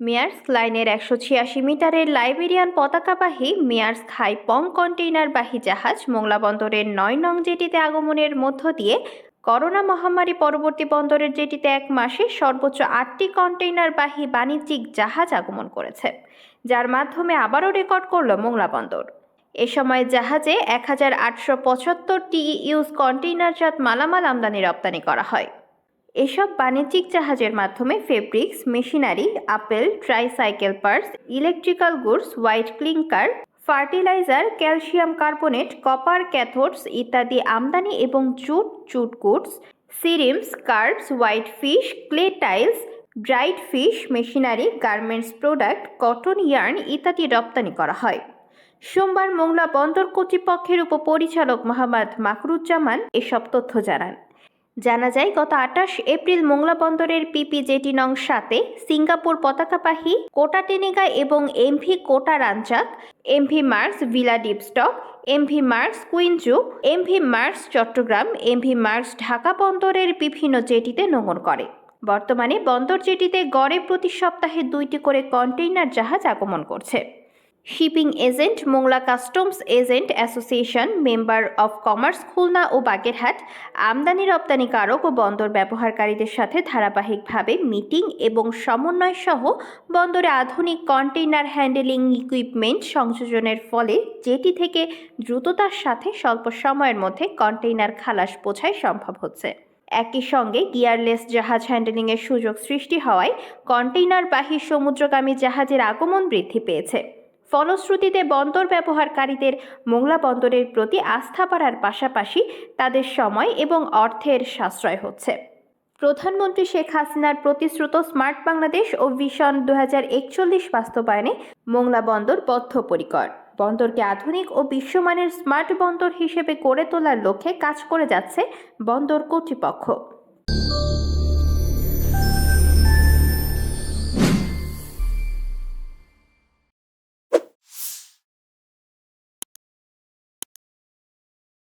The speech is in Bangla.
মেয়ার্স লাইনের একশো ছিয়াশি মিটারের লাইবেরিয়ান পতাকাবাহী মেয়ার্স হাইপং কন্টেইনারবাহী জাহাজ মোংলা বন্দরের নয় নং জেটিতে আগমনের মধ্য দিয়ে করোনা মহামারী পরবর্তী বন্দরের জেটিতে এক মাসে সর্বোচ্চ আটটি কন্টেইনারবাহী বাণিজ্যিক জাহাজ আগমন করেছে, যার মাধ্যমে আবারও রেকর্ড করল মোংলা বন্দর। এ সময় জাহাজে এক হাজার আটশো পঁচাত্তর পঁচাত্তরটি ইউজ কন্টেইনারজাত মালামাল আমদানি রপ্তানি করা হয়। এসব বাণিজ্যিক জাহাজের মাধ্যমে fabrics, machinery, apple tricycle purse electrical goods white clinker fertiliser calcium carbonate copper cathodes ইত্যাদি আমদানি এবং jute jute goods shrimps crabs white fish clay tiles dried fish machinery garments product cotton yarn ইত্যাদি রপ্তানি করা হয়। সোমবার মোংলা বন্দর কর্তৃপক্ষের উপপরিচালক মোহাম্মদ মাকরুজ্জামান এসব তথ্য জানান। জানা যায়, গত আটাশ এপ্রিল মোংলা বন্দরের পিপি জেটি নং সাতে সিঙ্গাপুর পতাকাবাহী কোটা টেনিগা এবং এমভি কোটা রাঞ্চাক, এমভি মার্কস ভিলা ডিপস্টক, এমভি মার্কস কুইনজু, এমভি মার্কস চট্টগ্রাম, এমভি মার্কস ঢাকা বন্দরের বিভিন্ন জেটিতে নোঙর করে। বর্তমানে বন্দর জেটিতে গড়ে প্রতি সপ্তাহে দুইটি করে কন্টেইনার জাহাজ আগমন করছে। Shipping agent Mongla customs agent association member of commerce Khulna ও বাগেরহাট আমদানি রপ্তানিকারক ও বন্দর ব্যবহারকারীদের সাথে ধারাবাহিকভাবে মিটিং এবং সমন্বয় সহ বন্দরে আধুনিক কন্টেইনার হ্যান্ডেলিং ইকুইপমেন্ট সংযোজনের ফলে যেটি থেকে দ্রুততার সাথে স্বল্প সময়ের মধ্যে কন্টেইনার খালাস বোঝাই সম্ভব হচ্ছে। একই সঙ্গে গিয়ারলেস জাহাজ হ্যান্ডেলিংয়ের সুযোগ সৃষ্টি হওয়ায় কন্টেইনারবাহী সমুদ্রগামী জাহাজের আগমন বৃদ্ধি পেয়েছে। ফলশ্রুতিতে বন্দর ব্যবহারকারীদের মোংলা বন্দরের প্রতি আস্থা বাড়ার পাশাপাশি তাদের সময় এবং অর্থের সাশ্রয় হচ্ছে। প্রধানমন্ত্রী শেখ হাসিনার প্রতিশ্রুত স্মার্ট বাংলাদেশ ও ভিশন দু হাজার একচল্লিশ বাস্তবায়নে মোংলা বন্দর বদ্ধপরিকর। বন্দরকে আধুনিক ও বিশ্বমানের স্মার্ট বন্দর হিসেবে গড়ে তোলার লক্ষ্যে কাজ করে যাচ্ছে বন্দর কর্তৃপক্ষ।